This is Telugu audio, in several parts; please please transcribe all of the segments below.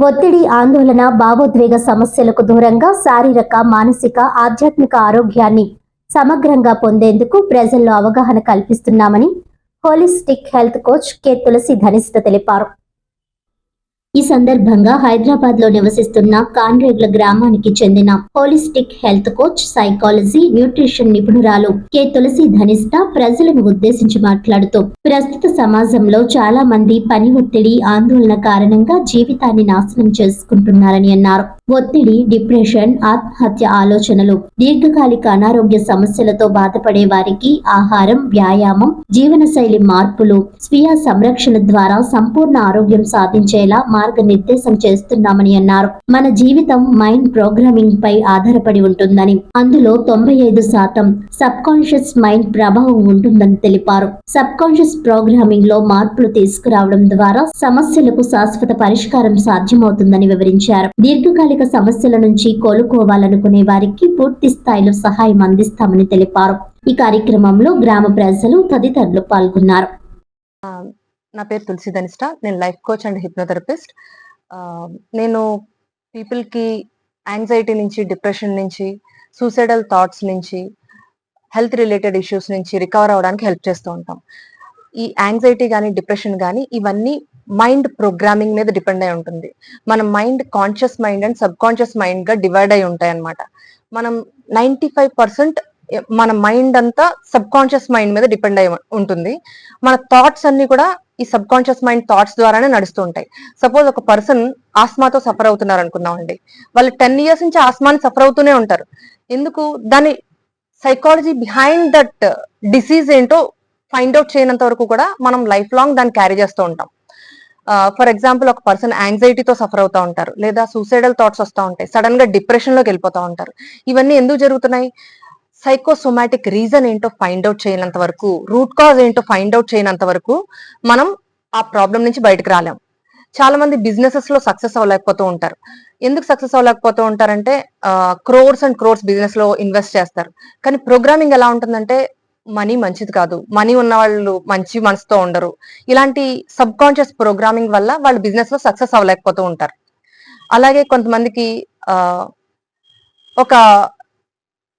ఒత్తిడి ఆందోళన భావోద్వేగ సమస్యలకు దూరంగా శారీరక మానసిక ఆధ్యాత్మిక ఆరోగ్యాన్ని సమగ్రంగా పొందేందుకు ప్రజల్లో అవగాహన కల్పిస్తున్నామని holistic health coach K. Tulasi Dhanishta తెలిపారు. ఈ సందర్భంగా హైదరాబాద్లో నివసిస్తున్న కాన్రేగ్ల గ్రామానికి చెందిన holistic health coach psychology nutrition నిపుణురాలు K. Tulasi Dhanishta ప్రజలను ఉద్దేశించి మాట్లాడుతూ ప్రస్తుత సమాజంలో చాలా మంది పని ఒత్తిడి ఆందోళన కారణంగా జీవితాన్ని నాశనం చేసుకుంటున్నారని అన్నారు. ఒత్తిడి డిప్రెషన్ ఆత్మహత్య ఆలోచనలు దీర్ఘకాలిక అనారోగ్య సమస్యలతో బాధపడే వారికి ఆహారం వ్యాయామం జీవనశైలి మార్పులు స్వీయ సంరక్షణ ద్వారా సంపూర్ణ ఆరోగ్యం సాధించేలా మార్గనిర్దేశం చేస్తున్నామని అన్నారు. మన జీవితం మైండ్ ప్రోగ్రామింగ్ పై ఆధారపడి ఉంటుందని అందులో తొంభై ఐదు శాతం సబ్ కాన్షియస్ మైండ్ ప్రభావం ఉంటుందని తెలిపారు. సబ్ కాన్షియస్ ప్రోగ్రామింగ్లో మార్పులు తీసుకురావడం ద్వారా సమస్యలకు శాశ్వత పరిష్కారం సాధ్యమవుతుందని వివరించారు. దీర్ఘకాలిక సమస్యల నుంచి కోలుకోవాలనుకునే వారికి పూర్తి స్థాయిలో సహాయం అందిస్తామని తెలిపారు. ఈ కార్యక్రమంలో గ్రామ ప్రజలు తదితరులు పాల్గొన్నారు. నా పేరు తులసి ధనిష్ట. నేను లైఫ్ కోచ్ అండ్ హిప్నోథెరపిస్ట్. నేను పీపుల్కి యాంగ్జైటీ నుంచి డిప్రెషన్ నుంచి సూసైడల్ థాట్స్ నుంచి హెల్త్ రిలేటెడ్ ఇష్యూస్ నుంచి రికవర్ అవ్వడానికి హెల్ప్ చేస్తూ ఉంటాం. ఈ యాంగ్జైటీ కానీ డిప్రెషన్ కానీ ఇవన్నీ మైండ్ ప్రోగ్రామింగ్ మీద డిపెండ్ అయి ఉంటుంది. మన mind conscious mind and subconscious మైండ్గా divide అయి ఉంటాయి అనమాట మనం నైంటీ ఫైవ్ పర్సెంట్ మన మైండ్ అంతా సబ్ కాన్షియస్ మైండ్ మీద డిపెండ్ అయి ఉంటుంది. మన థాట్స్ అన్ని కూడా ఈ సబ్ కాన్షియస్ మైండ్ థాట్స్ ద్వారానే నడుస్తూ ఉంటాయి. సపోజ్ ఒక పర్సన్ ఆస్మాతో సఫర్ అవుతున్నారు అనుకుందామండి వాళ్ళు టెన్ ఇయర్స్ నుంచి ఆస్మాని సఫర్ అవుతూనే ఉంటారు. ఎందుకు? దాని సైకాలజీ బిహైండ్ దట్ డిసీజ్ ఏంటో ఫైండ్ అవుట్ చేయనంత వరకు కూడా మనం లైఫ్ లాంగ్ దాన్ని క్యారీ చేస్తూ ఉంటాం. ఫర్ ఎగ్జాంపుల్ ఒక పర్సన్ యాంగ్జైటీతో సఫర్ అవుతూ ఉంటారు. లేదా సూసైడల్ థాట్స్ వస్తూ ఉంటాయి. సడన్గా డిప్రెషన్లోకి వెళ్ళిపోతూ ఉంటారు. ఇవన్నీ ఎందుకు జరుగుతున్నాయి? సైకోసోమాటిక్ రీజన్ ఏంటో ఫైండ్ అవుట్ చేయనంత వరకు రూట్ కాజ్ ఏంటో ఫైండ్ అవుట్ చేయనంత వరకు మనం ఆ ప్రాబ్లం నుంచి బయటకు రాలేం. చాలా మంది బిజినెసెస్లో సక్సెస్ అవ్వలేకపోతూ ఉంటారు. ఎందుకు సక్సెస్ అవ్వలేకపోతూ ఉంటారంటే క్రోర్స్ అండ్ క్రోర్స్ బిజినెస్లో ఇన్వెస్ట్ చేస్తారు. కానీ ప్రోగ్రామింగ్ ఎలా ఉంటుందంటే మనీ మంచిది కాదు. మనీ ఉన్న వాళ్ళు మంచి మనసుతో ఉండరు. ఇలాంటి సబ్ కాన్షియస్ ప్రోగ్రామింగ్ వల్ల వాళ్ళు బిజినెస్లో సక్సెస్ అవ్వలేకపోతూ ఉంటారు. అలాగే కొంతమందికి ఒక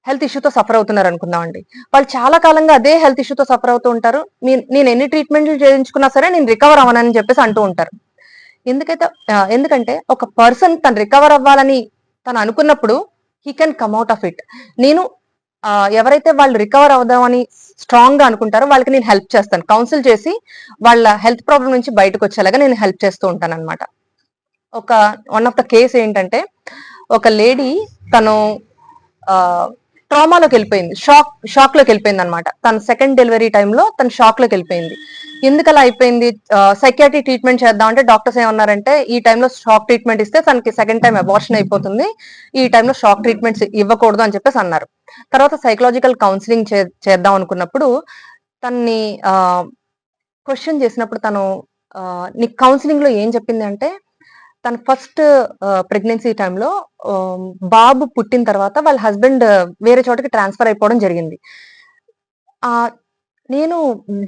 హెల్త్ ఇష్యూతో సఫర్ అవుతున్నారు అనుకుందామండి. వాళ్ళు చాలా కాలంగా అదే హెల్త్ ఇష్యూతో సఫర్ అవుతూ ఉంటారు. నేను ఎన్ని ట్రీట్మెంట్లు చేయించుకున్నా సరే నేను రికవర్ అవ్వనని చెప్పేసి అంటూ ఉంటారు. ఎందుకైతే ఎందుకంటే ఒక పర్సన్ తను రికవర్ అవ్వాలని తను అనుకున్నప్పుడు he can come out of it. నేను ఎవరైతే వాళ్ళు రికవర్ అవుదామని స్ట్రాంగ్గా అనుకుంటారో వాళ్ళకి నేను హెల్ప్ చేస్తాను. కౌన్సిల్ చేసి వాళ్ళ హెల్త్ ప్రాబ్లం నుంచి బయటకు వచ్చేలాగా నేను హెల్ప్ చేస్తూ ఉంటాను అనమాట ఒక వన్ ఆఫ్ ద కేస్ ఏంటంటే ఒక లేడీ తను ట్రామాలోకి వెళ్ళిపోయింది. షాక్ షాక్లోకి వెళ్ళిపోయింది అనమాట తన సెకండ్ డెలివరీ టైంలో తన షాక్లోకి వెళ్ళిపోయింది. ఎందుకు అలా అయిపోయింది సైకియాట్రిక్ ట్రీట్మెంట్ చేద్దామంటే డాక్టర్స్ ఏమన్నారంటే ఈ టైంలో షాక్ ట్రీట్మెంట్ ఇస్తే తనకి సెకండ్ టైం అబార్షన్ అయిపోతుంది. ఈ టైంలో షాక్ ట్రీట్మెంట్స్ ఇవ్వకూడదు అని చెప్పేసి అన్నారు. తర్వాత సైకలాజికల్ కౌన్సిలింగ్ చేద్దాం అనుకున్నప్పుడు తన్ని క్వశ్చన్ చేసినప్పుడు తను నీ కౌన్సిలింగ్లో ఏం చెప్పింది అంటే తన ఫస్ట్ ప్రెగ్నెన్సీ టైంలో బాబు పుట్టిన తర్వాత వాళ్ళ హస్బెండ్ వేరే చోటకి ట్రాన్స్ఫర్ అయిపోవడం జరిగింది. ఆ నేను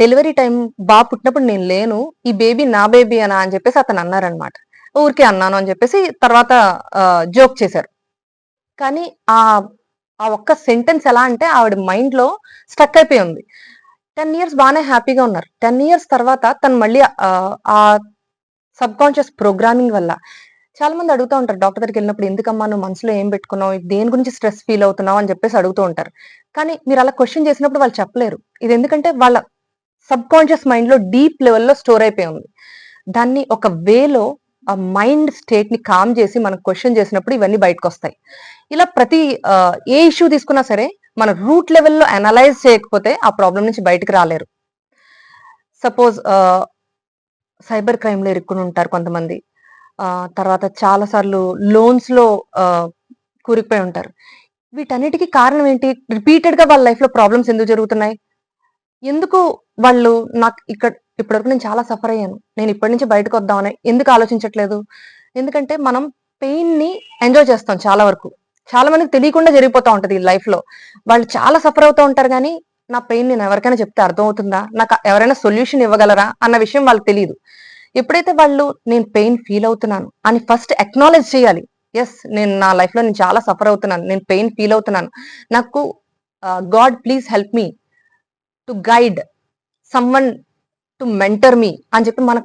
డెలివరీ టైం బాబు పుట్టినప్పుడు నేను లేను ఈ బేబీ నా బేబీ అనా అని చెప్పేసి అతను అన్నారనమాట ఊరికే అన్నాను అని చెప్పేసి తర్వాత జోక్ చేశారు. కానీ ఆ ఆ ఒక్క సెంటెన్స్ ఎలా అంటే ఆవిడ మైండ్లో స్టక్ అయిపోయి ఉంది. టెన్ ఇయర్స్ బాగానే హ్యాపీగా ఉన్నారు. టెన్ ఇయర్స్ తర్వాత తను మళ్ళీ ఆ సబ్ కాన్షియస్ ప్రోగ్రామింగ్ వల్ల. చాలా మంది అడుగుతూ ఉంటారు డాక్టర్ దగ్గరికి వెళ్ళినప్పుడు ఎందుకమ్మా నువ్వు మనసులో ఏం పెట్టుకున్నావు? దేని గురించి స్ట్రెస్ ఫీల్ అవుతున్నావు? అని చెప్పేసి అడుగుతూ ఉంటారు. కానీ మీరు అలా క్వశ్చన్ చేసినప్పుడు వాళ్ళు చెప్పలేరు. ఇది ఎందుకంటే వాళ్ళ సబ్ కాన్షియస్ మైండ్లో డీప్ లెవెల్లో స్టోర్ అయిపోయి ఉంది. దాన్ని ఒక వేలో ఆ మైండ్ స్టేట్ని కామ్ చేసి మనం క్వశ్చన్ చేసినప్పుడు ఇవన్నీ బయటకు వస్తాయి ఇలా ప్రతి ఏ ఇష్యూ తీసుకున్నా సరే మన రూట్ లెవెల్లో అనలైజ్ చేయకపోతే ఆ ప్రాబ్లం నుంచి బయటకు రాలేరు. సపోజ్ సైబర్ క్రైమ్లో ఇరుక్కుని ఉంటారు కొంతమంది. ఆ, తర్వాత చాలా సార్లు లోన్స్లో కూరుకుపోయి ఉంటారు. వీటన్నిటికీ కారణం ఏంటి? రిపీటెడ్గా వాళ్ళ లైఫ్లో ప్రాబ్లమ్స్ ఎందుకు జరుగుతున్నాయి? ఎందుకు వాళ్ళు నాకు ఇక్కడ ఇప్పటివరకు నేను చాలా సఫర్ అయ్యాను. నేను ఇప్పటి నుంచి బయటకు వద్దామని ఎందుకు ఆలోచించట్లేదు? ఎందుకంటే మనం పెయిన్ని ఎంజాయ్ చేస్తాం చాలా వరకు. చాలా మందికి తెలియకుండా జరిగిపోతా ఉంటది లైఫ్లో వాళ్ళు చాలా సఫర్ అవుతూ ఉంటారు కానీ నా పెయిన్ నేను ఎవరికైనా చెప్తే అర్థమవుతుందా? నాకు ఎవరైనా సొల్యూషన్ ఇవ్వగలరా? అన్న విషయం వాళ్ళకి తెలియదు ఎప్పుడైతే వాళ్ళు నేను పెయిన్ ఫీల్ అవుతున్నాను అని ఫస్ట్ అక్నాలెడ్జ్ చేయాలి. ఎస్ నేను నా లైఫ్లో నేను చాలా సఫర్ అవుతున్నాను. నేను పెయిన్ ఫీల్ అవుతున్నాను. నాకు God please help me to guide someone to mentor me అని చెప్పి మన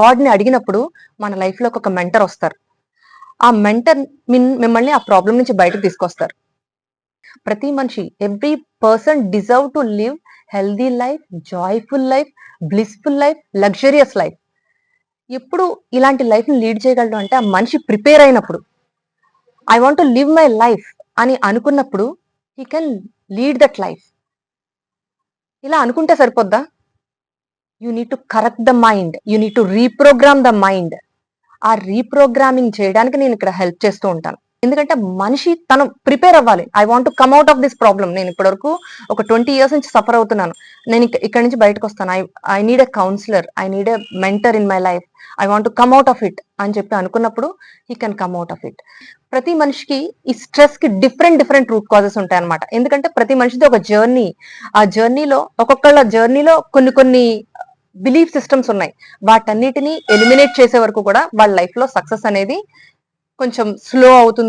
గాడ్ని అడిగినప్పుడు మన లైఫ్లో ఒక మెంటర్ వస్తారు. ఆ మెంటర్ మిమ్మల్ని ఆ ప్రాబ్లం నుంచి బయటకు తీసుకొస్తారు. ప్రతి మనిషి every person deserve to live healthy life joyful life blissful life luxurious life ఎప్పుడు ఇలాంటి లైఫ్ని లీడ్ చేయగలడు అంటే ఆ మనిషి ప్రిపేర్ అయినప్పుడు. I want to live my life అని అనుకున్నప్పుడు he can lead that life ఇలా అనుకుంటే సరిపోద్దా? You need to correct the mind you need to reprogram the mind ఆ రీప్రోగ్రామింగ్ చేయడానికి నేను ఇక్కడ హెల్ప్ చేస్తూ ఉంటాను. ఎందుకంటే మనిషి తను ప్రిపేర్ అవ్వాలి. I want come out of this problem నేను ఇప్పటివరకు ఒక ట్వంటీ ఇయర్స్ నుంచి సఫర్ అవుతున్నాను. నేను ఇక్కడ నుంచి బయటకు వస్తాను. I I need a counsellor I need a mentor in my life I want come out of it అని చెప్పి అనుకున్నప్పుడు he can come out of it ప్రతి మనిషికి ఈ స్ట్రెస్కి డిఫరెంట్ డిఫరెంట్ రూట్ కాజెస్ ఉంటాయి అనమాట ఎందుకంటే ప్రతి మనిషిది ఒక జర్నీ. ఆ జర్నీలో ఒక్కొక్కళ్ళ జర్నీలో కొన్ని కొన్ని బిలీఫ్ సిస్టమ్స్ ఉన్నాయి. వాటన్నిటిని ఎలిమినేట్ చేసే వరకు కూడా వాళ్ళ లైఫ్లో సక్సెస్ అనేది కొంచెం స్లో అవుతుంది.